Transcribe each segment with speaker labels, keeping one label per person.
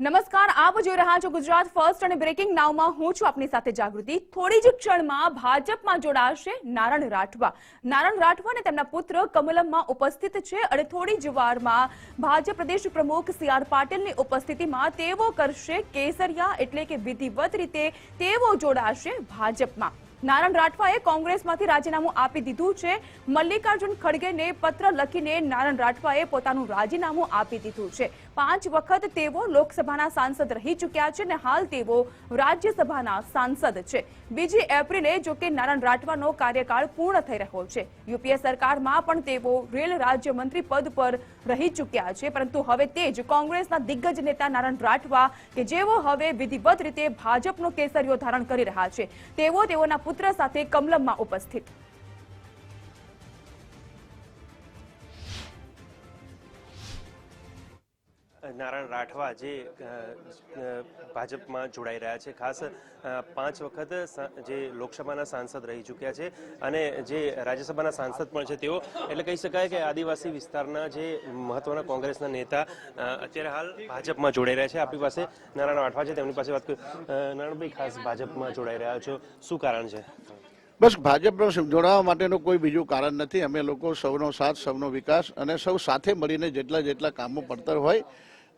Speaker 1: નમસ્કાર, આપ જોઈ રહ્યા છો ગુજરાત ફર્સ્ટ અને બ્રેકિંગ નાવમાં હું છું આપની સાથે જાગૃતિ. થોડી જ ક્ષણમાં ભાજપમાં જોડાશે નારણ રાઠવા. નારણ રાઠવા અને તેમના પુત્ર કમલમમાં ઉપસ્થિત છે અને થોડી જ વારમાં ભાજપ પ્રદેશ પ્રમુખ સી આર પાટીલની ઉપસ્થિતિમાં તેઓ કરશે કેસરિયા એટલે કે વિધિવત રીતે તેઓ જોડાશે ભાજપમાં. નારણ રાઠવાએ કોંગ્રેસમાંથી રાજીનામું આપી દીધું છે. મલ્લિકાર્જુન ખડગેને પત્ર લખીને નારણ રાઠવાએ પોતાનું રાજીનામું આપી દીધું છે. પાંચ વખત તેઓ લોકસભાના સાંસદ રહી ચૂક્યા છે અને હાલ તેઓ રાજ્યસભાના સાંસદ છે. બીજી એપ્રિલે જોકે નારાયણ રાઠવાનો કાર્યકાળ પૂર્ણ થઈ રહ્યો છે. યુપીએ સરકારમાં પણ તેઓ રેલ રાજ્યમંત્રી પદ પર રહી ચૂક્યા છે. પરંતુ હવે તે જ કોંગ્રેસના દિગ્ગજ નેતા નારાયણ રાઠવા કે જેઓ હવે વિધિવત રીતે ભાજપનો કેસરીઓ ધારણ કરી રહ્યા છે. તેઓ તેઓના પુત્ર સાથે કમલમમાં ઉપસ્થિત.
Speaker 2: નારાયણ રાઠવા જે ભાજપમાં જોડાઈ રહ્યા છે. ખાસ પાંચ વખત જે લોકસભાના સાંસદ રહી ચૂક્યા છે અને જે રાજ્યસભાના સાંસદ પણ છે તેઓ. એટલે કહી શકાય કે આદિવાસી વિસ્તારના જે મહત્વના કોંગ્રેસના નેતા અત્યારે હાલ ભાજપમાં જોડાઈ રહ્યા છે. આપણી પાસે નારાયણ રાઠવા છે, તેમની પાસે વાત નારાયણભાઈ ખાસ ભાજપમાં જોડાઈ રહ્યા છો. શું કારણ છે?
Speaker 3: બસ, ભાજપનો જોડાવા માટેનું કોઈ બીજું કારણ નથી. અમે લોકો સૌનો સાથ, સૌનો વિકાસ અને સૌ સાથે મળીને જેટલા જેટલા કામો પડતર હોય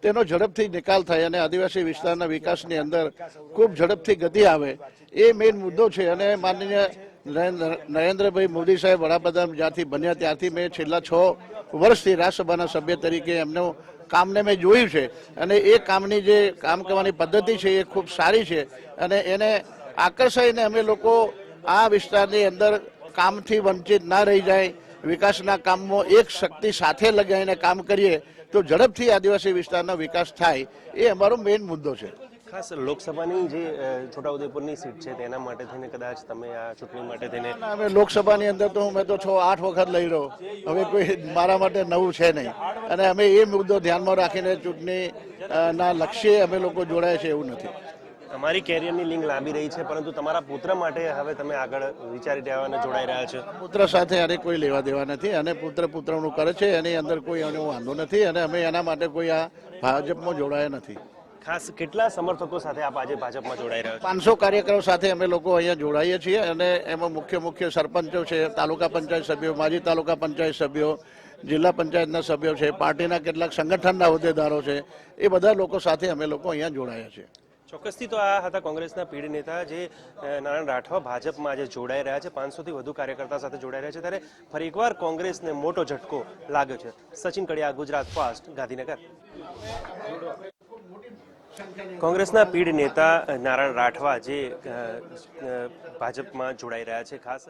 Speaker 3: તેનો ઝડપથી નિકાલ થાય અને આદિવાસી વિસ્તારના વિકાસની અંદર ખૂબ ઝડપથી ગતિ આવે. એ મેઇન મુદ્દો છે અને માનનીય નરેન્દ્ર, નરેન્દ્રભાઈ મોદી સાહેબ વડાપ્રધાન જ્યાંથી બન્યા ત્યારથી મેં છેલ્લા છ વર્ષથી રાજ્યસભાના સભ્ય તરીકે એમનું કામને મેં જોયું છે. અને એ કામની જે કામ કરવાની પદ્ધતિ છે એ ખૂબ સારી છે અને એને આકર્ષાઈને અમે લોકો આ વિસ્તારની અંદર કામથી વંચિત ના રહી જાય. વિકાસના કામમાં એક શક્તિ સાથે લગાવીને કામ કરીએ તો ઝડપથી આદિવાસી વિસ્તારનો વિકાસ થાય એ અમારો મેઇન મુદ્દો છે.
Speaker 2: ખાસ લોકસભાની જે છોટાઉદેપુરની સીટ છે તેના માટે થઈને કદાચ તમે આ ચૂંટણી માટે થઈને
Speaker 3: અમે લોકસભાની અંદર તો મેં તો છ આઠ વખત લઈ રહ્યો. હવે કોઈ મારા માટે નવું છે નહીં. અને અમે એ મુદ્દો ધ્યાનમાં રાખીને ચૂંટણી ના લક્ષ્યે અમે લોકો જોડાય છે એવું નથી.
Speaker 2: તમારી કેરિયરની લિંક લાંબી રહી છે પરંતુ તમારા પુત્ર માટે હવે તમે આગળ વિચારી રહ્યા અને જોડાઈ રહ્યા છો.
Speaker 3: પુત્ર સાથે આને કોઈ લેવા દેવા નથી અને પુત્ર પુત્રનું કરે છે એની અંદર કોઈ એનો વાંધો નથી અને અમે એના માટે કોઈ આ ભાજપમાં જોડાયા નથી.
Speaker 2: ખાસ કેટલા સમર્થકો સાથે આપ આજે ભાજપમાં જોડાઈ રહ્યા છો?
Speaker 3: પાંચસો કાર્યકરો સાથે અમે લોકો અહીંયા જોડાઈએ છીએ અને એમાં મુખ્ય મુખ્ય સરપંચો છે તાલુકા પંચાયત સભ્યો માજી તાલુકા પંચાયત સભ્યો જિલ્લા પંચાયતના સભ્યો છે પાર્ટીના કેટલાક સંગઠનના હોદ્દેદારો છે એ બધા લોકો સાથે અમે લોકો અહીંયા જોડાયા છીએ.
Speaker 2: ચોક્કસથી તો આ હતા કોંગ્રેસના પીઢ નેતા જે નારાયણ રાઠવા ભાજપમાં આજે જોડાઈ રહ્યા છે. પાંચસોથી વધુ કાર્યકર્તા સાથે જોડાઈ રહ્યા છે. ત્યારે ફરી એકવાર કોંગ્રેસને મોટો ઝટકો લાગ્યો છે. સચિન કડિયા, ગુજરાત ફાસ્ટ, ગાંધીનગર. કોંગ્રેસના પીઢ નેતા નારાયણ રાઠવા જે ભાજપમાં જોડાઈ રહ્યા છે. ખાસ